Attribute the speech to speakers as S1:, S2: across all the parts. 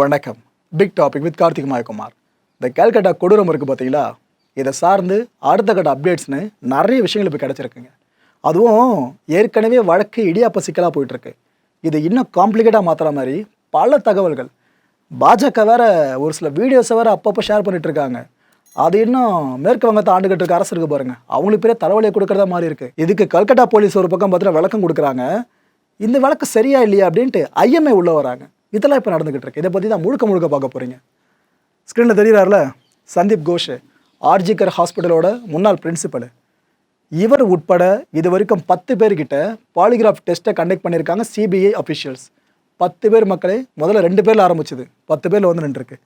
S1: வணக்கம். Big topic with Karthik Mayakumar. இந்த கேல்கட்டா கொடூரம் இருக்குது பார்த்தீங்களா? இதை சார்ந்து அடுத்த கட்ட அப்டேட்ஸ்னு நிறைய விஷயங்கள் இப்போ கிடச்சிருக்குங்க. அதுவும் ஏற்கனவே வழக்கு இடியாப்ப சிக்கலாக போயிட்டுருக்கு. இது இன்னும் காம்ப்ளிகேட்டாக மாற்றுற மாதிரி பல தகவல்கள். பாஜக வேற ஒரு சில வீடியோஸை வேறு அப்பப்போ ஷேர் பண்ணிட்டு இருக்காங்க. அது இன்னும் மேற்கு வங்கத்தை ஆண்டுகிட்டு இருக்க அரசு இருக்கு பாருங்க. அவங்களுக்கு பெரிய தலைவலியை கொடுக்குறதா மாதிரி இருக்கு. இதுக்கு கல்கட்டா போலீஸ் ஒரு பக்கம் பார்த்துட்டு விளக்கம் கொடுக்குறாங்க. இந்த வழக்கு சரியா இல்லையா அப்படின்ட்டு ஐஎம்ஏ உள்ள வராங்க. இதெல்லாம் இப்போ நடந்துகிட்டு இருக்கு. இதை பற்றி தான் முழுக்க முழுக்க பார்க்க போகிறீங்க ஸ்க்ரீனில் தெரிகிறார்ல சந்தீப் கோஷ் ஆர்ஜிகர் ஹாஸ்பிட்டலோட முன்னாள் பிரின்சிபல். இவர் உட்பட இது வரைக்கும் பத்து பேர்கிட்ட பாலிகிராஃப் டெஸ்ட்டை கண்டக்ட் பண்ணியிருக்காங்க சிபிஐ அஃபிஷியல்ஸ் பத்து பேர் மக்களே முதல்ல ரெண்டு பேரில் ஆரம்பிச்சது. பத்து பேரில் வந்து நின்றுருக்கு.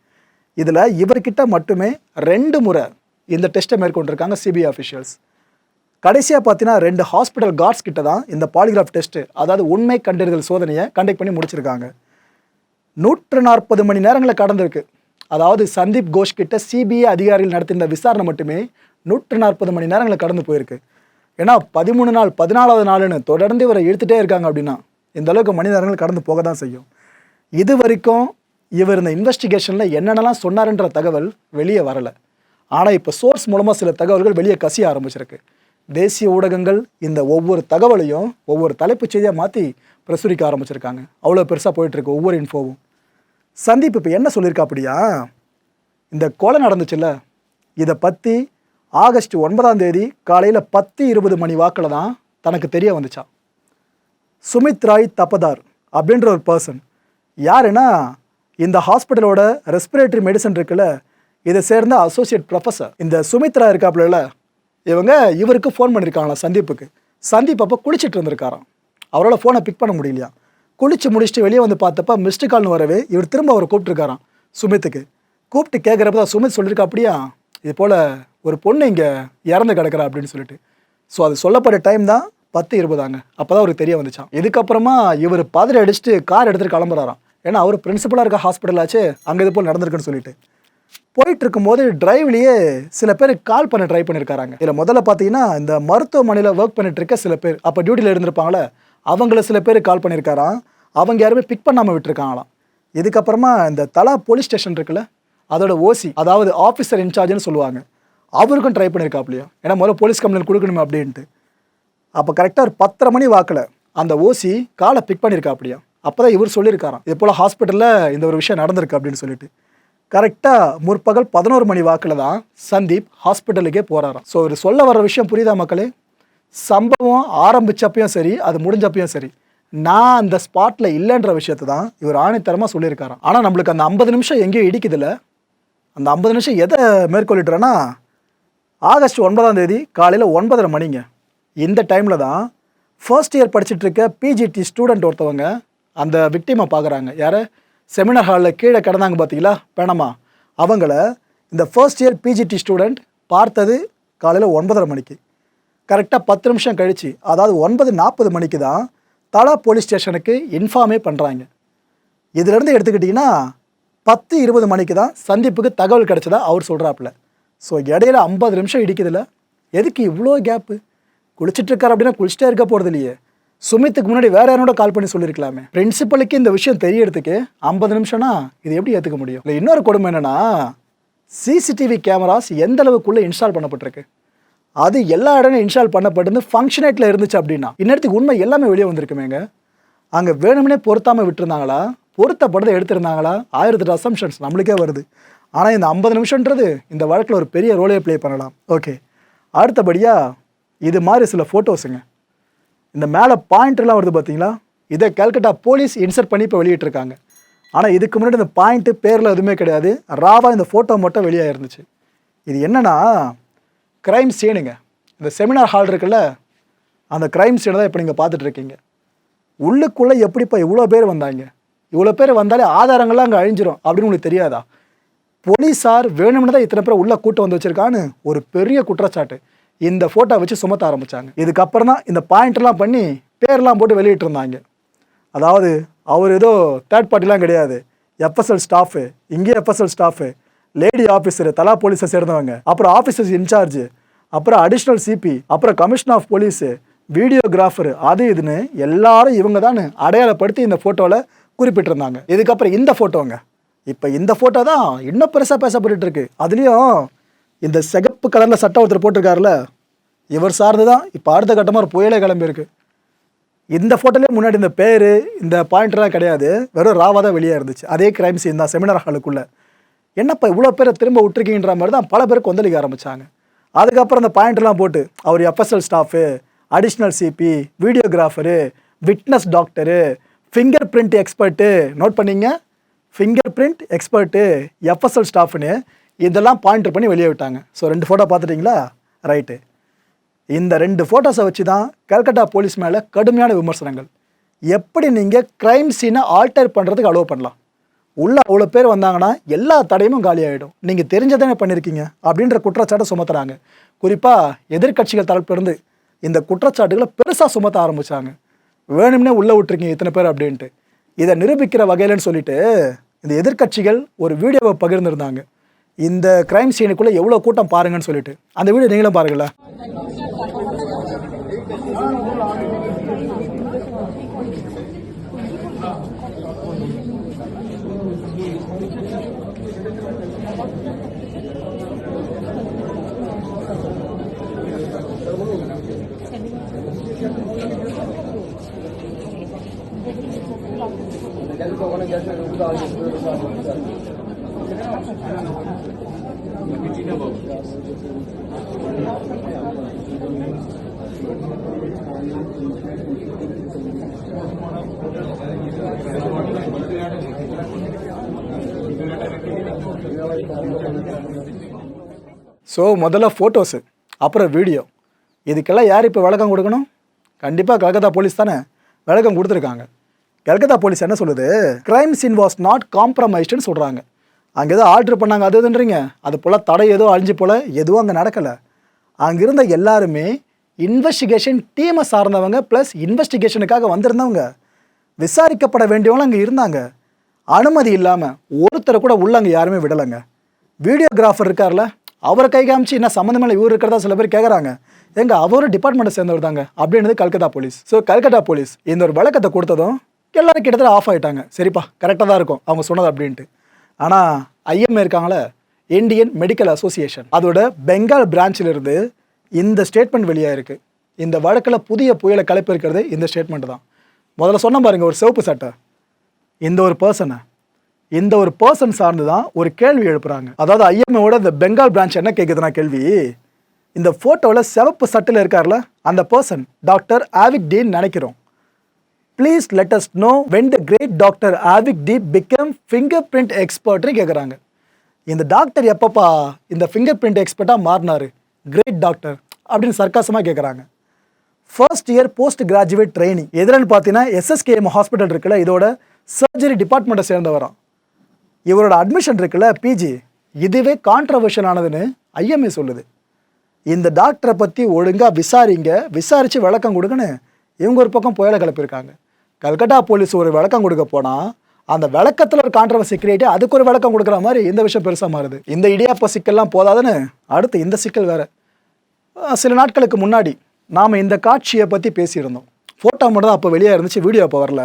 S1: இதில் இவர்கிட்ட மட்டுமே ரெண்டு முறை இந்த டெஸ்ட்டை மேற்கொண்டிருக்காங்க சிபிஐ அஃபிஷியல்ஸ் கடைசியாக பார்த்தீங்கன்னா ரெண்டு ஹாஸ்பிட்டல் கார்ட்ஸ் கிட்ட தான் இந்த பாலிகிராஃப் டெஸ்ட்டு அதாவது உண்மை கண்டறிதல் சோதனையை கண்டக்ட் பண்ணி முடிச்சிருக்காங்க. நூற்று நாற்பது மணி நேரங்களை கடந்திருக்கு. அதாவது சந்தீப் கோஷ் கிட்ட சிபிஐ அதிகாரிகள் நடத்தின விசாரணை மட்டுமே நூற்று நாற்பது மணி நேரங்களை கடந்து போயிருக்கு. ஏன்னா பதிமூணு நாள் பதினாலாவது நாளுன்னு தொடர்ந்து இவரை இழுத்துட்டே இருக்காங்க அப்படின்னா இந்த அளவுக்கு மணி நேரங்கள் கடந்து போக தான் செய்யும். இது வரைக்கும் இவர் இந்த இன்வெஸ்டிகேஷனில் என்னென்னலாம் சொன்னார்ன்ற தகவல் வெளியே வரலை. ஆனால் இப்போ சோர்ஸ் மூலமாக சில தகவல்கள் வெளியே கசிய ஆரம்பிச்சிருக்கு. தேசிய ஊடகங்கள் இந்த ஒவ்வொரு தகவலையும் ஒவ்வொரு தலைப்புச் செய்தியாக மாற்றி பிரசுரிக்க ஆரம்பிச்சிருக்காங்க. அவ்வளோ பெருசாக போயிட்டுருக்கு ஒவ்வொரு இன்ஃபோவும் சந்தீப் இப்போ என்ன சொல்லியிருக்கா அப்படியா இந்த கொலை நடந்துச்சுல்ல இதை பற்றி ஆகஸ்ட் ஒன்பதாம் தேதி காலையில் பத்து இருபது மணி வாக்கில் தான் தனக்கு தெரிய வந்துச்சான் சுமித் ராய் தப்பதார் அப்படின்ற ஒரு பர்சன் யாருன்னா இந்த ஹாஸ்பிட்டலோட ரெஸ்பிரேட்டரி மெடிசன் இருக்குல்ல இதை சேர்ந்த அசோசியேட் ப்ரொஃபஸர் இந்த சுமித்ரா இருக்காப்புல இவங்க இவருக்கு ஃபோன் பண்ணியிருக்காங்களா சந்தீப்புக்கு. சந்தீப் அப்போ குளிச்சிட்டு இருந்திருக்காராம். அவரால் ஃபோனை பிக் பண்ண முடியலையா குளிச்சு முடிச்சுட்டு வெளியே வந்து பார்த்தப்ப மிஸ்டு கால்னு வரவே இவர் திரும்ப அவர் கூப்பிட்டுருக்காராம். சுமித்துக்கு. கூப்பிட்டு கேட்குறப்ப தான் சுமித் சொல்லியிருக்கா அப்படியா இது போல் ஒரு பொண்ணு இங்கே இறந்து கிடக்குறா அப்படின்னு சொல்லிட்டு. ஸோ அது சொல்லப்பட்ட டைம் தான் பத்து இருபதாங்க. அப்போ தான் அவருக்கு தெரிய வந்துச்சான் இதுக்கப்புறமா இவர் பதறி அடிச்சுட்டு கார் எடுத்துகிட்டு கிளம்புறாராம். ஏன்னா அவர் பிரின்சிபலாக இருக்க ஹாஸ்பிட்டல் ஆச்சு அங்கே இது போல் நடந்திருக்குன்னு சொல்லிட்டு. போயிட்டு இருக்கும்போது டிரைவ்லேயே சில பேர் கால் பண்ண ட்ரை பண்ணியிருக்காங்க இதில் முதல்ல பார்த்தீங்கன்னா இந்த மருத்துவமனையில் ஒர்க் பண்ணிட்டு இருக்க சில பேர். அப்போ டியூட்டியில் இருந்திருப்பாங்களே அவங்கள சில பேர் கால் பண்ணியிருக்காராம். அவங்க யாருமே பிக் பண்ணாமல் விட்டுருக்காங்களாம். இதுக்கப்புறமா இந்த தலா போலீஸ் ஸ்டேஷன் இருக்குல்ல அதோட ஓசி அதாவது ஆஃபீஸர் இன்சார்ஜ்னு சொல்லுவாங்க. அவருக்கும் ட்ரை பண்ணியிருக்காப்லையா? ஏன்னா முதல்ல போலீஸ் கம்ப்ளைண்ட் கொடுக்கணுமே அப்படின்ட்டு. அப்போ கரெக்டாக ஒரு பத்தரை மணி வாக்கில் அந்த ஓசி காலை பிக் பண்ணியிருக்கா அப்படியா அப்போ தான் இவர் சொல்லியிருக்காராம். இது போல் ஹாஸ்பிட்டலில் இந்த ஒரு விஷயம் நடந்திருக்கு அப்படின்னு சொல்லிட்டு. கரெக்டாக முற்பகல் பதினோரு மணி வாக்கில் தான் சந்தீப் ஹாஸ்பிட்டலுக்கே போகிறாராம் ஸோ இவர் சொல்ல வர விஷயம் புரியுதா மக்களே? சம்பவம் ஆரம்பிச்சப்பையும் சரி அது முடிஞ்சப்பையும் சரி நான் அந்த ஸ்பாட்டில் இல்லைன்ற விஷயத்தை தான் இவர் ஆணைத்தரமாக சொல்லியிருக்காராம். ஆனால் நம்மளுக்கு அந்த ஐம்பது நிமிஷம் எங்கேயும் இடிக்குதில்ல? அந்த ஐம்பது நிமிஷம் எதை மேற்கொள்ளிட்டுறேன்னா ஆகஸ்ட் ஒன்பதாம் தேதி காலையில் ஒன்பதரை மணிங்க. இந்த டைமில் தான் ஃபர்ஸ்ட் இயர் படிச்சுட்டு இருக்க பிஜிடி ஸ்டூடெண்ட் ஒருத்தவங்க அந்த விக்டிமை பார்க்குறாங்க யாரை? செமினார் ஹாலில் கீழே கிடந்தாங்க பார்த்தீங்களா பேணமா அவங்கள இந்த ஃபர்ஸ்ட் இயர் பிஜிடி ஸ்டூடெண்ட் பார்த்தது காலையில் ஒன்பதரை மணிக்கு. கரெக்டாக பத்து நிமிஷம் கழிச்சு அதாவது ஒன்பது நாற்பது மணிக்கு தான் தலா போலீஸ் ஸ்டேஷனுக்கு இன்ஃபார்மே பண்ணுறாங்க இதிலேருந்து எடுத்துக்கிட்டிங்கன்னா பத்து இருபது மணிக்கு தான் சந்திப்புக்கு தகவல் கிடச்சதா அவர் சொல்கிறாப்புல ஸோ இடையில ஐம்பது நிமிஷம் இடிக்குதுல்ல எதுக்கு இவ்வளோ கேப்பு குளிச்சுட்டு அப்படின்னா குளிச்சுட்டே இருக்க போகிறது இல்லையே. சுமித்துக்கு முன்னாடி வேற யாரோட கால் பண்ணி சொல்லியிருக்கலாமே பிரின்சிபலுக்கு இந்த விஷயம் தெரியறதுக்கு ஐம்பது நிமிஷம்னா இது எப்படி ஏற்றுக்க முடியும்? இல்லை இன்னொரு கொடுமை என்னன்னா சிசிடிவி கேமராஸ் எந்த அளவுக்குள்ளே இன்ஸ்டால் பண்ணப்பட்டிருக்கு? அது எல்லா இடமும் இன்ஸ்டால் பண்ணப்பட்டு ஃபங்க்ஷனேட்டில் இருந்துச்சு அப்படின்னா இன்னத்துக்கு உண்மை எல்லாமே வெளியே வந்திருக்குமேங்க. அங்கே வேணும்னே பொருத்தாமல் விட்டுருந்தாங்களா? பொருத்தப்படதை எடுத்திருந்தாங்களா? ஆயிரத்தெட்டு அசம்ஷன்ஸ் நம்மளுக்கே வருது. ஆனால் இந்த ஐம்பது நிமிஷன்றது இந்த வழக்கில் ஒரு பெரிய ரோலே ப்ளே பண்ணலாம். ஓகே அடுத்தபடியாக இது மாதிரி சில ஃபோட்டோஸுங்க இந்த மேலே பாயிண்ட்லாம் வருது பார்த்தீங்களா இதை கல்கட்டா போலீஸ் இன்சர்ட் பண்ணி இப்போ வெளியிட்டிருக்காங்க. ஆனால் இதுக்கு முன்னாடி இந்த பாயிண்ட்டு பேரில் எதுவுமே கிடையாது. ராவா இந்த ஃபோட்டோ மட்டும் வெளியாக இருந்துச்சு இது என்னன்னா க்ரைம் சீனுங்க இந்த செமினார் ஹால் இருக்குல்ல அந்த க்ரைம் சீனை தான் இப்போ நீங்கள் பார்த்துட்ருக்கீங்க. உள்ளுக்குள்ளே எப்படிப்பா இவ்வளோ பேர் வந்தாங்க? இவ்வளோ பேர் வந்தாலே ஆதாரங்கள்லாம் அங்கே அழிஞ்சிரும் அப்படின்னு உங்களுக்கு தெரியாதா? போலீஸார் வேணும்னு தான் இத்தனை பேர் உள்ளே கூட்டம் வந்து வச்சுருக்கான்னு ஒரு பெரிய குற்றச்சாட்டு. இந்த ஃபோட்டோ வச்சு சுமத்த ஆரம்பித்தாங்க இதுக்கப்புறம் தான் இந்த பாயிண்ட்லாம் பண்ணி பேர்லாம் போட்டு வெளியிட்டு இருந்தாங்க அதாவது அவர் ஏதோ தேர்ட் பார்ட்டிலாம் கிடையாது. எஃப்எஸ்எல் ஸ்டாஃபு இங்கே எஃப்எஸ்எல் ஸ்டாஃபு லேடி ஆஃபீஸர் தலா போலீஸை சேர்ந்தவங்க. அப்புறம் ஆஃபீஸர்ஸ் இன்சார்ஜ் அப்புறம் அடிஷ்னல் சிபி அப்புறம் கமிஷன் ஆஃப் போலீஸு வீடியோகிராஃபர் அது இதுன்னு எல்லாரும் இவங்க தான் அடையாளப்படுத்தி இந்த ஃபோட்டோவில் குறிப்பிட்டிருந்தாங்க. இதுக்கப்புறம் இந்த ஃபோட்டோங்க இப்போ இந்த ஃபோட்டோ தான் இன்னும் பெருசாக பேசப்பட்டு இருக்கு. அதுலேயும் இந்த சிகப்பு கலரில் சட்டை ஒருத்தர் போட்டிருக்காருல இவர் சார்ந்து தான் இப்போ அடுத்த கட்டமாக ஒரு புயலே கிளம்பியிருக்கு. இந்த ஃபோட்டோலேயே முன்னாடி இந்த பேர் இந்த பாயிண்ட்லாம் கிடையாது. வெறும் ராவாக தான் வெளியே இருந்துச்சு. அதே கிரைம் சீன் தான் செமினார் ஹாலுக்குள்ளே என்னப்பா இவ்வளோ பேரை திரும்ப விட்டுருக்கீன்ற மாதிரி தான் பல பேர் கொந்தளிக்க ஆரம்பித்தாங்க அதுக்கப்புறம் அந்த பாயிண்ட்லாம் போட்டு அவர் FSL staff additional CP videographer witness doctor finger print expert note பண்ணீங்க. ஃபிங்கர் பிரிண்ட் எக்ஸ்பர்ட்டு எஃப்எஸ்எல் ஸ்டாஃப்னு இதெல்லாம் பாயிண்டர் பண்ணி வெளியே விட்டாங்க. ஸோ ரெண்டு ஃபோட்டோ பார்த்துட்டிங்களா? ரைட்டு இந்த ரெண்டு ஃபோட்டோஸை வச்சு தான் கல்கட்டா போலீஸ் மேலே கடுமையான விமர்சனங்கள். எப்படி நீங்கள் க்ரைம் சீனை ஆல்டர் பண்ணுறதுக்கு அலோவ் பண்ணலாம்? உள்ள அவ்வளோ பேர் வந்தாங்கன்னா எல்லா தடையும் காலியாகிடும் நீங்கள் தெரிஞ்சதானே பண்ணியிருக்கீங்க அப்படின்ற குற்றச்சாட்டை சுமத்துறாங்க. குறிப்பாக எதிர்க்கட்சிகள் தரப்பிலிருந்து இந்த குற்றச்சாட்டுகளை பெருசாக சுமத்த ஆரம்பிச்சாங்க. வேணும்னே உள்ளே விட்டுருக்கீங்க இத்தனை பேர் அப்படின்ட்டு. இதை நிரூபிக்கிற வகையிலன்னு சொல்லிட்டு இந்த எதிர்க்கட்சிகள் ஒரு வீடியோவை பகிர்ந்துருந்தாங்க. இந்த கிரைம் சீனுக்குள்ளே எவ்வளோ கூட்டம் பாருங்கன்னு சொல்லிட்டு. அந்த வீடியோ நீங்களும் பாருங்களேன். ஸோ முதல்ல ஃபோட்டோஸு அப்புறம் வீடியோ இதுக்கெல்லாம் யார் இப்போ விளக்கம் கொடுக்கணும்? கண்டிப்பாக கல்கத்தா போலீஸ் தானே விளக்கம் கொடுத்துருக்காங்க. கல்கத்தா போலீஸ் என்ன சொல்லுது? கிரைம் சீன் வாஸ் நாட் காம்ப்ரமைஸ்டுன்னு சொல்கிறாங்க அங்கே ஏதோ ஆர்டர் பண்ணாங்க அது இதுன்றீங்க. அது போல் தடை ஏதோ அழிஞ்சு போல் எதுவும் அங்கே நடக்கலை. அங்கே இருந்த எல்லாருமே இன்வெஸ்டிகேஷன் டீமை சார்ந்தவங்க ப்ளஸ் இன்வெஸ்டிகேஷனுக்காக வந்திருந்தவங்க விசாரிக்கப்பட வேண்டியவங்களும் அங்கே இருந்தாங்க. அனுமதி இல்லாமல் ஒருத்தரை கூட உள்ள அங்கே யாருமே விடலைங்க. வீடியோகிராஃபர் இருக்கார்ல அவரை கை காமிச்சு என்ன சம்மந்தமே இவர் இருக்கிறதா சில பேர் கேட்குறாங்க எங்கள் அவரும் டிபார்ட்மெண்ட்டை சேர்ந்தவர் தாங்க அப்படின்றது Calcutta police. So Calcutta police இந்த ஒரு விளக்கத்தை கொடுத்ததும் எல்லோரும் கிட்டத்தட்ட ஆஃப் ஆகிட்டாங்க சரிப்பா கரெக்டாக தான் இருக்கும் அவங்க சொன்னது அப்படின்ட்டு. ஆனால் ஐஎம்ஏ இருக்காங்களே இந்தியன் மெடிக்கல் அசோசியேஷன் அதோட பெங்கால் பிரான்ச்சிலிருந்து இந்த ஸ்டேட்மெண்ட் வெளியாக இருக்குது இந்த வழக்கில் புதிய புயலை கலப்பிருக்கிறது இந்த ஸ்டேட்மெண்ட் தான். முதல்ல சொன்ன பாருங்க ஒரு சிவப்பு சட்டை. இந்த ஒரு பர்சனை இந்த ஒரு பர்சன் சார்ந்து தான் ஒரு கேள்வி எழுப்புறாங்க. அதாவது ஐஎம்ஏவோட இந்த பெங்கால் பிரான்ச் என்ன கேட்குதுன்னா கேள்வி இந்த ஃபோட்டோவில் சிவப்பு சட்டில் இருக்கார்ல அந்த பர்சன் டாக்டர் ஆவிக் டீன் நினைக்கிறோம். Please let us know when the great doctor Avik De become finger print எக்ஸ்பர்ட்னு கேட்குறாங்க இந்த டாக்டர் எப்பப்பா இந்த ஃபிங்கர் பிரிண்ட் எக்ஸ்பர்ட்டாக மாறினாரு? கிரேட் டாக்டர் அப்படின்னு சர்க்காசமாக கேட்குறாங்க first year post graduate training எதிரன்னு பார்த்தீங்கன்னா எஸ்எஸ்கேஎம் ஹாஸ்பிட்டல் இருக்குல்ல இதோட சர்ஜரி டிபார்ட்மெண்ட்டை சேர்ந்தவராம். இவரோட அட்மிஷன் இருக்குல்ல பிஜி இதுவே கான்ட்ரவர்ஷியல் ஆனதுன்னு ஐஎம்ஏ சொல்லுது. இந்த டாக்டரை பற்றி ஒழுங்காக விசாரிங்க விசாரித்து விளக்கம் கொடுங்கன்னு இவங்க ஒரு பக்கம் புயலை கிளப்பியிருக்காங்க. கல்கட்டா போலீஸ் ஒரு விளக்கம் கொடுக்க போனால் அந்த விளக்கத்தில் ஒரு கான்ட்ரவர்சி கிரியேட் அதுக்கு ஒரு விளக்கம் கொடுக்குற மாதிரி இந்த விஷயம் பெருசாக மாறுது. இந்த இடியாப்ப சிக்கல்லாம் போதாதுன்னு அடுத்து இந்த சிக்கல் வேறு. சில நாட்களுக்கு முன்னாடி நாம் இந்த காட்சியை பற்றி பேசியிருந்தோம். ஃபோட்டோ மட்டும் தான் அப்போ வெளியே இருந்துச்சு வீடியோ அப்போ வரல.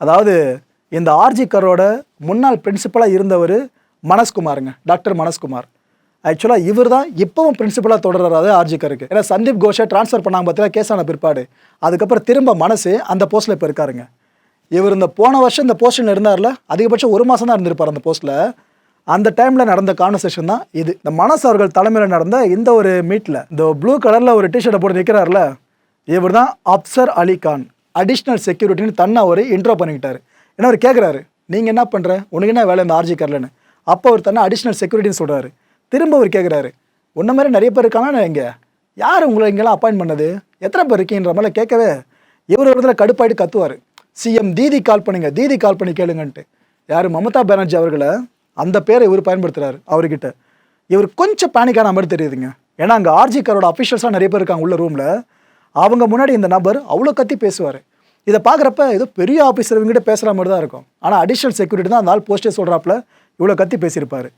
S1: அதாவது இந்த ஆர்ஜி கரோட முன்னாள் பிரின்சிபலாக இருந்தவர் மனஸ்குமாருங்க டாக்டர் மனஸ்குமார் ஆக்சுவலாக இவர் தான் இப்போவும் பிரின்சிபலாக தொடர்றாரு ஆர்ஜி கருக்கு ஏன்னா சந்தீப் கோஷை ட்ரான்ஸ்ஃபர் பண்ணாங்க பார்த்தீங்கன்னா கேஸான பிற்பாடு. அதுக்கப்புறம் திரும்ப மனசு அந்த போஸ்ட்டில் இப்போ இருக்காருங்க. இவர் இந்த போன வருஷம் இந்த போஸ்டில் இருந்தார்ல அதிகபட்சம் ஒரு மாதம் தான் இருந்திருப்பார் அந்த போஸ்ட்டில் அந்த டைமில் நடந்த கான்வர்சேஷன் தான் இது. இந்த மனசு அவர்கள் தலைமையில் நடந்த இந்த ஒரு மீட்டில் இந்த ப்ளூ கலரில் ஒரு டிஷர்ட்டை போட்டு நிற்கிறார்ல இவர் தான் அப்சர் அலி கான் அடிஷ்னல் செக்யூரிட்டின்னு தன்னை அவர் இன்ட்ரோ பண்ணிக்கிட்டார். ஏன்னா அவர் கேட்குறாரு நீங்கள் என்ன பண்ணுற உனக்கு என்ன வேலை இந்த ஆர்ஜி கரலன்னு அப்போ அவர் தன்னை அடிஷ்னல் செக்யூரிட்டின்னு சொல்கிறாரு திரும்ப அவர் கேட்குறாரு உன்ன மாதிரி நிறைய பேர் இருக்காங்கன்னா இங்கே? யார் உங்களை இங்கெல்லாம் அப்பாயின்ட் பண்ணது? எத்தனை பேர் இருக்கீன்ற மாதிரிலாம் கேட்கவே இவர் ஒரு இடத்துல கடுப்பாயிட்டு கத்துவார். சிஎம் தீதி கால் பண்ணுங்க தீதி கால் பண்ணி கேளுங்கன்ட்டு. யார்? மமதா பானர்ஜி அவர்களை அந்த பேரை இவர் பயன்படுத்துகிறாரு அவர்கிட்ட. இவர் கொஞ்சம் பேனிக்கான மாதிரி தெரியுதுங்க. ஏன்னா அங்கே ஆர்ஜிக்காரோட அஃபிஷியல்ஸாக நிறைய பேர் இருக்காங்க உள்ள ரூமில் அவங்க முன்னாடி இந்த நபர் அவ்வளோ கத்தி பேசுவார். இதை பார்க்குறப்ப ஏதோ பெரிய ஆஃபீஸர் இவங்ககிட்ட பேசுகிற மாதிரி தான் இருக்கும். ஆனால் அடிஷ்னல் செக்யூரிட்டி தான் அந்த ஆள் போஸ்டே சொல்கிறாப்புல இவ்வளோ கத்தி பேசியிருப்பார்.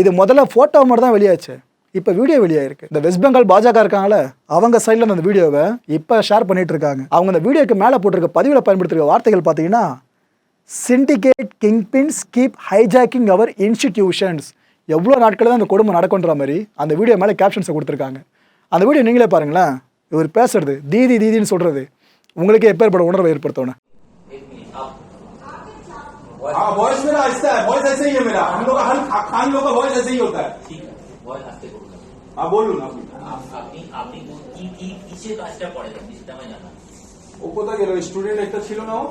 S1: இது முதல்ல ஃபோட்டோ மட்டும் தான் வெளியாச்சு. இப்போ வீடியோ வெளியாயிருக்கு. இந்த வெஸ்ட் பெங்கால் பாஜக இருக்காங்கள அவங்க சைடில் அந்த வீடியோவை இப்போ ஷேர் பண்ணிட்டு இருக்காங்க. அவங்க அந்த வீடியோக்கு மேலே போட்டிருக்க பதிவில் பயன்படுத்திருக்க வார்த்தைகள் பார்த்தீங்கன்னா syndicate kingpins keep hijacking our institutions எவ்வளோ நாட்களில் தான் அந்த கொடுமை நடக்குன்ற மாதிரி அந்த வீடியோ மேலே கேப்ஷன்ஸை கொடுத்துருக்காங்க. அந்த வீடியோ நீங்களே பாருங்களேன் இவர் பேசுறது தீதி தீதின்னு சொல்கிறது உங்களுக்கே எப்பேற்பட உணர்வை ஏற்படுத்தணும்
S2: हाँ वॉइस मेरा ऐसा है वॉइस ऐसे ही है मेरा हम लोग का हर खा- खान लोग का वॉइस ऐसे ही होता है
S3: ঠিক আছে ভয় আসতে করুন না।
S2: हाँ बोलून আপনি
S3: আপ- আপনি আপনি কোন- কি কি কিসের কাজটা করেন আপনি সেটা আমায় জানান
S2: ও কোথায় গেল স্টুডেন্ট একটা ছিল না ও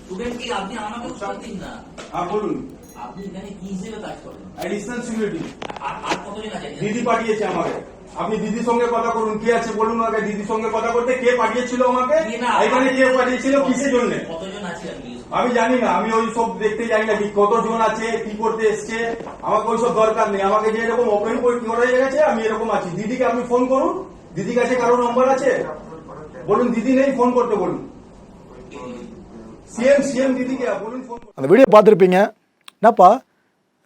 S3: স্টুডেন্ট কি আপনি আমাকে উত্তর দিন না
S2: হ্যাঁ বলুন
S3: আপনি এখানে কি হিসেবে কাজ করেন
S2: অ্যাডিশনাল সিকিউরিটি
S3: আর আর কতজন আছে এখানে?
S2: দিদি পাঠিয়েছে আমাকে আপনি দিদির সঙ্গে কথা করুন কে আছে বলুন আগে দিদির সঙ্গে কথা করতে কে পাঠিয়েছিল আমাকে
S3: কি না,
S2: এখানে কে পাঠিয়েছিল কিসের জন্য
S3: কতজন আছে আপনি
S2: আমি জানি না আমি ওই সব দেখতে জানি না কি কতজন আছে কি করতে এসছে আমাকে ওই সব দরকার নেই আমাকে যে এরকম ওপেন করে গেছে আমি এরকম আছি দিদিকে আপনি ফোন করুন দিদির কাছে কারো নম্বর আছে বলুন দিদি নেই ফোন করতে বলুন সিএম সিএম দিদিকে বলুন ফোন করতে।
S1: அந்த வீடியோ பார்த்துருப்பீங்க என்னப்பா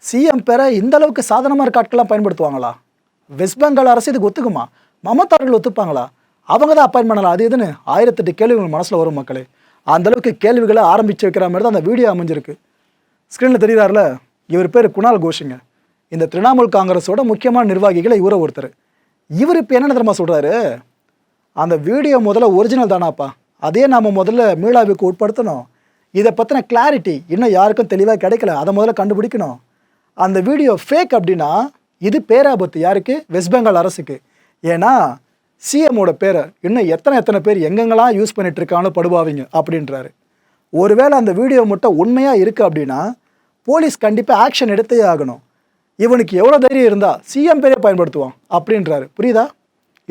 S1: சிஎம் பேரை இந்த அளவுக்கு சாதனமாக இருக்க ஆட்கள்லாம் பயன்படுத்துவாங்களா வெஸ்ட் பெங்கால் அரசு இதுக்கு ஒத்துக்குமா மமதா அவர்கள் ஒத்துப்பாங்களா அவங்க தான் அப்பாயின் பண்ணலாம் அது இதுன்னு ஆயிரத்தெட்டு கேள்விகள் மனசில் வரும் மக்களே அந்தளவுக்கு கேள்விகளை ஆரம்பித்து வைக்கிற மாதிரி தான் அந்த வீடியோ அமைஞ்சிருக்கு. ஸ்க்ரீனில் தெரியுறாருல இவர் பேர் குணால் கோஷுங்க. இந்த திரிணாமுல் காங்கிரஸோட முக்கியமான நிர்வாகிகளை இவரை ஒருத்தர். இவர் இப்போ என்ன தெரியுமா சொல்கிறாரு அந்த வீடியோ முதல்ல ஒரிஜினல் தானாப்பா. அதே நாம் முதல்ல மீளாவுக்கு உட்படுத்தணும். இதை பற்றின கிளாரிட்டி இன்னும் யாருக்கும் தெளிவாக கிடைக்கல. அதை முதல்ல கண்டுபிடிக்கணும். அந்த வீடியோ ஃபேக் அப்படின்னா இது பேராபத்து யாருக்கு? வெஸ்ட் பெங்கால் அரசுக்கு. ஏன்னா சிஎம்மோட பேரை இன்னும் எத்தனை எத்தனை பேர் எங்கெங்கெல்லாம் யூஸ் பண்ணிட்டு இருக்காங்களோ படுபாவீங்க அப்படின்றாரு. ஒருவேளை அந்த வீடியோ மட்டும் உண்மையாக இருக்குது அப்படின்னா போலீஸ் கண்டிப்பாக ஆக்ஷன் எடுத்தே ஆகணும். இவனுக்கு எவ்வளோ தைரியம் இருந்தால் சிஎம் பேரே பயன்படுத்துவான் அப்படின்றாரு. புரியுதா?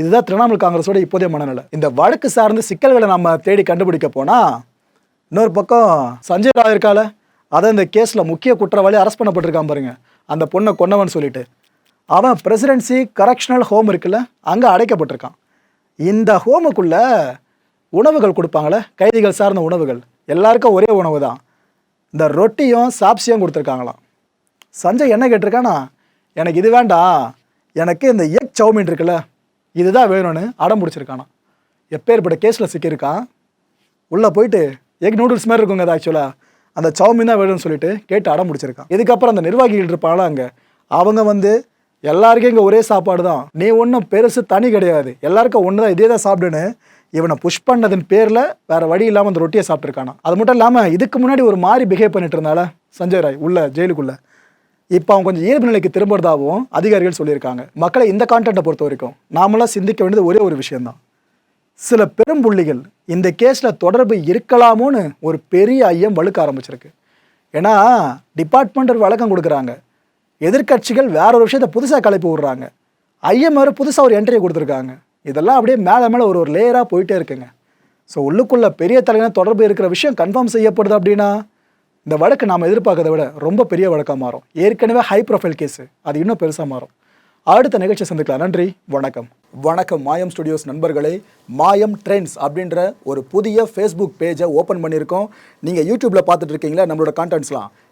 S1: இதுதான் திரிணாமுல் காங்கிரஸோட இப்போதைய மனநிலை. இந்த வழக்கு சார்ந்த சிக்கல்களை நம்ம தேடி கண்டுபிடிக்க போனால் இன்னொரு பக்கம் சஞ்சய் ராவ் இருக்கால அதான் இந்த கேஸில் முக்கிய குற்றவாளி அரெஸ்ட் பண்ணப்பட்டிருக்கான் பாருங்க. அந்த பொண்ணை கொன்னவன் சொல்லிட்டு. அவன் பிரசிடென்சி கரெக்ஷனல் ஹோம் இருக்குல்ல அங்கே அடைக்கப்பட்டிருக்கான். இந்த ஹோமுக்குள்ளே உணவுகள் கொடுப்பாங்களே கைதிகள் சார்ந்த உணவுகள். எல்லாருக்கும் ஒரே உணவு தான். இந்த ரொட்டியும் சாப்ஸியும் கொடுத்துருக்காங்களாம். சஞ்சய் என்ன கேட்டிருக்கானா எனக்கு இது வேண்டாம். எனக்கு இந்த எக் சௌமின் இருக்குல்ல இதுதான் வேணும்னு அடம் பிடிச்சிருக்கானா எப்பேற்பட்ட கேஸில் சிக்கியிருக்கான். உள்ளே போயிட்டு எக் நூடுல்ஸ் மாதிரி இருக்குங்க அது ஆக்சுவலாக அந்த சௌமின் தான் வேணும்னு சொல்லிட்டு கேட்டு அடம் பிடிச்சிருக்கான். இதுக்கப்புறம் அந்த நிர்வாகிகள் இருப்பாங்களா அங்கே? அவங்க வந்து எல்லாருக்கும் இங்கே ஒரே சாப்பாடு தான் நீ ஒன்றும் பெருசு தனி கிடையாது. எல்லாருக்கும் ஒன்று தான் இதே தான் சாப்பிடுன்னு இவனை புஷ் பண்ணதன் பேரில் வேறு வழி இல்லாமல் அந்த ரொட்டியை சாப்பிட்ருக்கானா அது மட்டும் இல்லாமல் இதுக்கு முன்னாடி ஒரு மாதிரி பிஹேவ் பண்ணிட்டு இருந்தால சஞ்சய் ராய் உள்ள ஜெயிலுக்குள்ளே. இப்போ அவன் கொஞ்சம் இயல்பு நிலைக்கு திரும்புறதாகவும் அதிகாரிகள் சொல்லியிருக்காங்க. மக்களை இந்த கான்டென்ட்டை பொறுத்த வரைக்கும் நாமெல்லாம் சிந்திக்க வேண்டியது ஒரே ஒரு விஷயம்தான். சில பெரும்புள்ளிகள் இந்த கேஸில் தொடர்பு இருக்கலாமோன்னு ஒரு பெரிய ஐயம் வலுக்க ஆரம்பிச்சிருக்கு. ஏன்னா டிபார்ட்மெண்ட் ஒரு கொடுக்குறாங்க. எதிர்க்கட்சிகள் வேற ஒரு விஷயத்தை புதுசாக கலப்பி விடுறாங்க. ஐஎம்ஆர் புதுசாக ஒரு என்ட்ரியை கொடுத்துருக்காங்க. இதெல்லாம் அப்படியே மேலே மேலே ஒரு ஒரு லேயராக போயிட்டே இருக்குங்க. ஸோ உள்ளுக்குள்ள பெரிய தலைவன தொடர்பு இருக்கிற விஷயம் கன்ஃபார்ம் செய்யப்படுது அப்படின்னா இந்த வழக்கு நாம் எதிர்பார்க்கறதை விட ரொம்ப பெரிய வழக்காக மாறும். ஏற்கனவே ஹை ப்ரொஃபைல் கேஸு அது இன்னும் பெருசாக மாறும். அடுத்த நிகழ்ச்சி சந்திக்கலாம். நன்றி வணக்கம். வணக்கம் மாயம் ஸ்டுடியோஸ் நண்பர்களே. மாயம் ட்ரெண்ட்ஸ் அப்படின்ற ஒரு புதிய ஃபேஸ்புக் பேஜை ஓப்பன் பண்ணியிருக்கோம். நீங்கள் யூடியூப்பில் பார்த்துட்டு இருக்கீங்களா? நம்மளோட கான்டென்ட்ஸ்லாம்